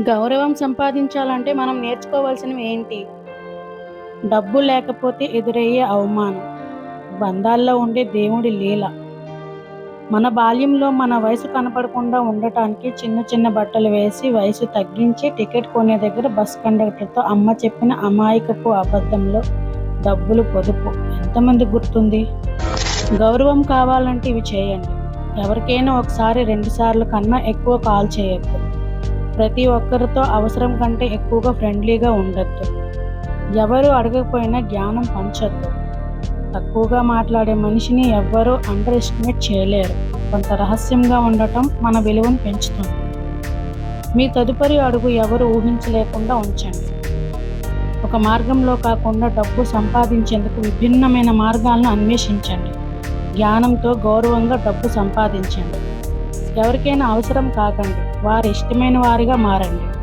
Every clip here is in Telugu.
గౌరవం సంపాదించాలంటే మనం నేర్చుకోవాల్సినవి ఏంటి? డబ్బు లేకపోతే ఎదురయ్యే అవమానం. బంధాల్లో ఉండే దేవుడి లీల. మన బాల్యంలో మన వయసు కనపడకుండా ఉండటానికి చిన్న చిన్న బట్టలు వేసి వయసు తగ్గించి టికెట్ కొనే దగ్గర బస్ కండక్టర్తో అమ్మ చెప్పిన అమాయకపు అబద్ధంలో డబ్బులు పొదుపు. ఎంతమంది గుర్తుంది? గౌరవం కావాలంటే ఇవి చేయండి. ఎవరికైనా ఒకసారి రెండుసార్లు కన్నా ఎక్కువ కాల్ చేయొద్దు. ప్రతి ఒక్కరితో అవసరం కంటే ఎక్కువగా ఫ్రెండ్లీగా ఉండొద్దు. ఎవరు అడగకపోయినా జ్ఞానం పంచొద్దు. తక్కువగా మాట్లాడే మనిషిని ఎవ్వరూ అండర్ ఎస్టిమేట్ చేయలేరు. కొంత రహస్యంగా ఉండటం మన విలువను పెంచుతుంది. మీ తదుపరి అడుగు ఎవరు ఊహించలేకుండా ఉంచండి. ఒక మార్గంలో కాకుండా డబ్బు సంపాదించేందుకు విభిన్నమైన మార్గాలను అన్వేషించండి. జ్ఞానంతో గౌరవంగా డబ్బు సంపాదించండి. ఎవరికైనా అవసరం కాకండి. వారి ఇష్టమైన వారిగా మారండి.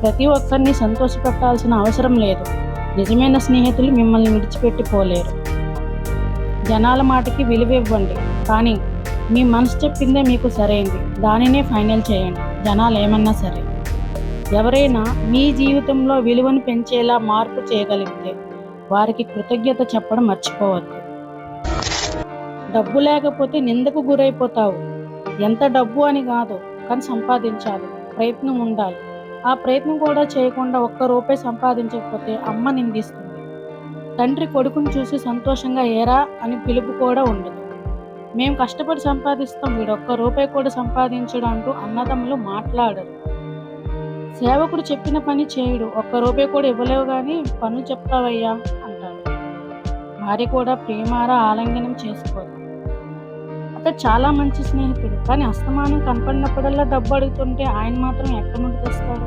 ప్రతి ఒక్కరిని సంతోషపెట్టాల్సిన అవసరం లేదు. నిజమైన స్నేహితులు మిమ్మల్ని విడిచిపెట్టిపోలేరు జనాల మాటకి విలువ ఇవ్వండి. కానీ మీ మనసు చెప్పిందే మీకు సరైంది. దానినే ఫైనల్ చేయండి. జనాలు ఏమన్నా సరే. ఎవరైనా మీ జీవితంలో విలువను పెంచేలా మార్పు చేయగలిగితే వారికి కృతజ్ఞత చెప్పడం మర్చిపోవద్దు. డబ్బు లేకపోతే నిందకు గురైపోతావు. ఎంత డబ్బు అని కాదు కానీ సంపాదించాలి. ప్రయత్నం ఉండాలి. ఆ ప్రయత్నం కూడా చేయకుండా ఒక్క రూపాయి సంపాదించకపోతే అమ్మ నిందిస్తుంది. తండ్రి కొడుకుని చూసి సంతోషంగా ఏరా అని పిలుపు కూడా ఉండదు. మేము కష్టపడి సంపాదిస్తాం వీడు ఒక్క రూపాయి కూడా సంపాదించడు అంటూ అన్నదమ్ములు మాట్లాడరు. సేవకుడు చెప్పిన పని చేయడు ఒక్క రూపాయి కూడా ఇవ్వలేవు కానీ పనులు చెప్తావయ్యా అంటాడు భార్య కూడా ప్రేమారా ఆలింగనం చేసుకోదు. అతను చాలా మంచి స్నేహితుడు. కానీ అస్తమానం కనపడినప్పుడల్లా డబ్బు అడుగుతుంటే ఆయన మాత్రం ఎక్కడి నుండి తెస్తాడు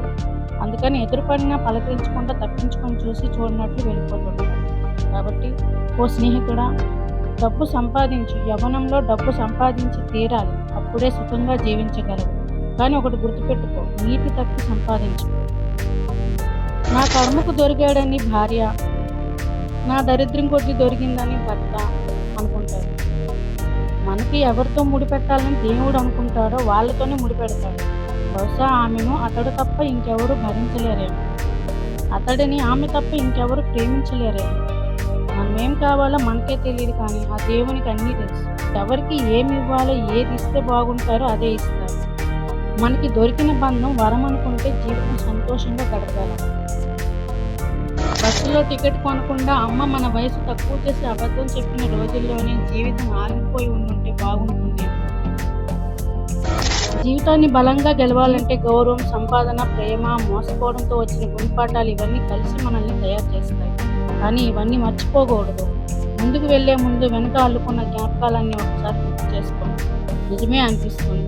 అందుకని ఎదురుపడినా పలకరించకుండా తప్పించుకొని చూసి చూడనట్లు వెళ్ళిపోతుంటాడు. కాబట్టి ఓ స్నేహితుడా డబ్బు సంపాదించు. యవనంలో డబ్బు సంపాదించి తీరాలి. అప్పుడే సుఖంగా జీవించగలవు. కానీ ఒకటి గుర్తుపెట్టుకో. నీతి తప్పి సంపాదించు. నా కర్మకు దొరికాడని భార్య. నా దరిద్రం కొద్ది దొరికిందని భర్త. మనకి ఎవరితో ముడిపెట్టాలని దేవుడు అనుకుంటాడో వాళ్ళతోనే ముడిపెడతాడు. బహుశా ఆమెను అతడు తప్ప ఇంకెవరు భరించలేరేమో. అతడిని ఆమె తప్ప ఇంకెవరు ప్రేమించలేరేమో. మనం ఏం కావాలో మనకే తెలియదు కానీ ఆ దేవునికి అన్నీ తెలుసు. ఎవరికి ఏమి ఇవ్వాలో ఏది ఇస్తే బాగుంటారో అదే ఇస్తారు. మనకి దొరికిన బంధం వరం అనుకుంటే జీవితం సంతోషంగా గడపాలి. బస్సులో టికెట్ కొనకుండా అమ్మ మన వయసు తక్కువ చేసి అబద్ధం చెప్పిన రోజుల్లోనే జీవితం ఆగిపోయి ఉండుంటే బాగుంటుంది. జీవితాన్ని బలంగా గెలవాలంటే గౌరవం సంపాదన ప్రేమ మోసపోవడంతో వచ్చిన గుణపాఠాలు ఇవన్నీ కలిసి మనల్ని తయారు చేస్తాయి. కానీ ఇవన్నీ మర్చిపోకూడదు. ముందుకు వెళ్ళే ముందు వెనక అల్లుకున్న జ్ఞాపకాలన్నీ ఒకసారి గుర్తు చేసుకోండి. నిజమే అనిపిస్తుంది.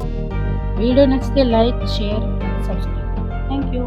వీడియో నచ్చితే like share subscribe. Thank you